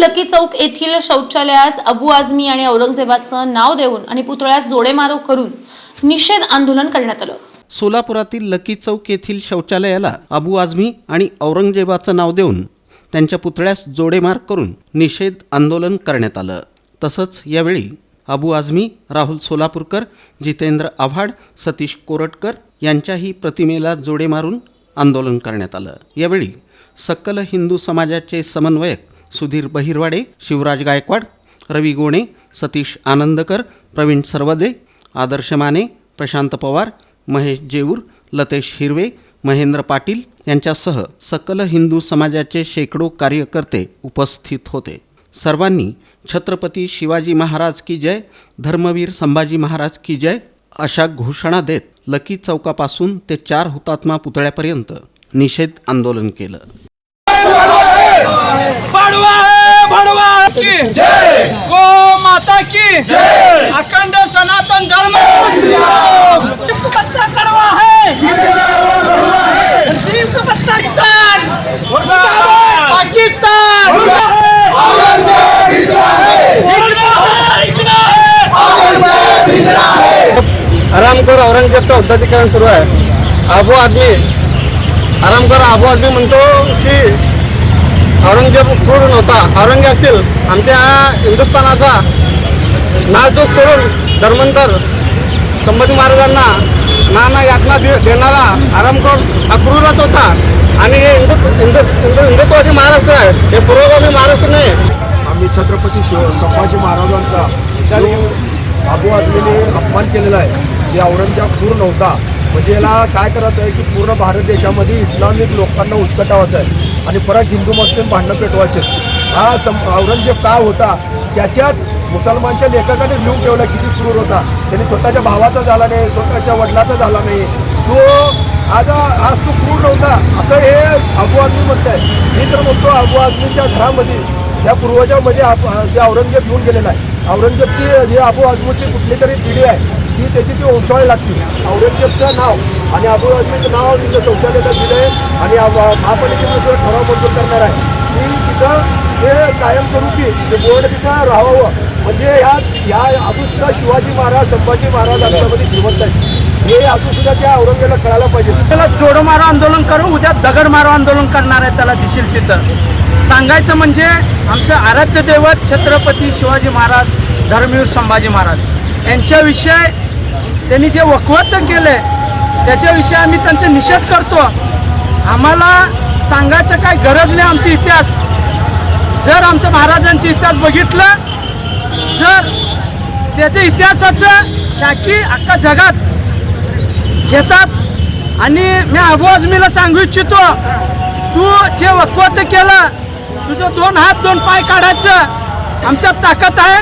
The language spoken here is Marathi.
लकी चौक येथील शौचालयास अबू आझमी आणि औरंगजेबाचं नाव देऊन आणि पुतळ्यास जोडेमारो करून निषेध आंदोलन करण्यात आलं. सोलापुरातील लकी चौक येथील शौचालयाला अबू आझमी आणि औरंगजेबाचं नाव देऊन त्यांच्या पुतळ्यास जोडेमार करून निषेध आंदोलन करण्यात आलं. तसंच यावेळी अबू आझमी राहुल सोलापूरकर जितेंद्र आव्हाड सतीश कोरटकर यांच्याही प्रतिमेला जोडे मारून आंदोलन करण्यात आलं. यावेळी सकल हिंदू समाजाचे समन्वयक सुधीर बहिरवाडे शिवराज गायकवाड रवी गोणे सतीश आनंदकर प्रवीण सरवदे आदर्श माने प्रशांत पवार महेश जेऊर लतेश हिरवे महेंद्र पाटील यांच्यासह सकल हिंदू समाजाचे शेकडो कार्यकर्ते उपस्थित होते. सर्वांनी छत्रपती शिवाजी महाराज की जय धर्मवीर संभाजी महाराज की जय अशा घोषणा देत लकी चौकापासून ते चार हुतात्मा पुतळ्यापर्यंत निषेध आंदोलन केलं भडवा है भडवा की जय गो माता की जय अखंड सनातन धर्म दीप पत्ता कड़वा है। पाकिस्तान। पाकिस्तान आरामखोर औरंगजेबचं उद्धतीकरण सुरू आहे आबू आदमी आरामखोर आबू आदमी म्हणतो की औरंगजेब क्रूर नव्हता। औरंगजेब असतील आमच्या हिंदुस्थानाचा नासधूस करून धर्मांतर संभाजी महाराजांना नाना यातना दे देणारा आरामखोर अक्रूरच होता. आणि हे हिंदू हिंदू हिंदू हिंदुत्वादी महाराष्ट्र आहे. हे पूर्वगामी महाराष्ट्र नाही. आम्ही छत्रपती शिव संभाजी महाराजांचा अबू आझमीने अपमान केलेला आहे जे औरंगजेब पूर्ण नव्हता. म्हणजे याला काय करायचं आहे की पूर्ण भारत देशामध्ये इस्लामिक लोकांना उचकटावायचं आहे. आणि परत हिंदू मुस्लिम भांडणं पेटवायचे हा सम औरंगजेब काय होता? त्याच्याच मुसलमानच्या लेखकाने लिहून ठेवला किती क्रूर होता. त्यांनी स्वतःच्या भावाचा झाला नाही स्वतःच्या वडिलाचा झाला नाही. तो आज आज तो क्रूर नव्हता. असं हे अबू आजमी म्हणत आहे मी तर म्हणतो अबू आजमीच्या घरामध्ये या पूर्वजामध्ये आप- जे औरंगजेब घेऊन गेलेला आहे. औरंगजेबची जी अबू आजमीची कुठली तरी पिढी आहे ती त्याची ती वंशावळ लागते. औरंगजेबचं नाव आणि अबू आजमीचं नाव तिथं शौचालयाला दिलं आहे आणि अब- सुद्धा ठराव मंजूर करणार आहे. हे कायमस्वरूपी ते बोर्ड तिथं राहावं. म्हणजे ह्या ह्या अजून सुद्धा शिवाजी महाराज संभाजी महाराज आमच्यामध्ये जिवंत आहेत. हे अजून सुद्धा त्या औरंगजेबला कळायला पाहिजे. त्याला जोडो मारो आंदोलन करू उद्या दगड मारो आंदोलन करणार आहे त्याला दिसेल तिथं. सांगायचं म्हणजे आमचं आराध्य दैवत छत्रपती शिवाजी महाराज धर्मवीर संभाजी महाराज. यांच्याविषयी त्यांनी जे वकवत केलं त्याच्याविषयी आम्ही त्यांचा निषेध करतो. आम्हाला सांगायचं काय गरज नाही आमचा इतिहास. जर आमच्या महाराजांचा इतिहास बघितलं जर त्याच्या इतिहासाचं टाकी अख्खा जगात घेतात. आणि मी अबू आझमीला सांगू इच्छितो तू जे वकवत केलं तुझं दोन हात दोन पाय काढायचं आमच्यात ताकद आहे.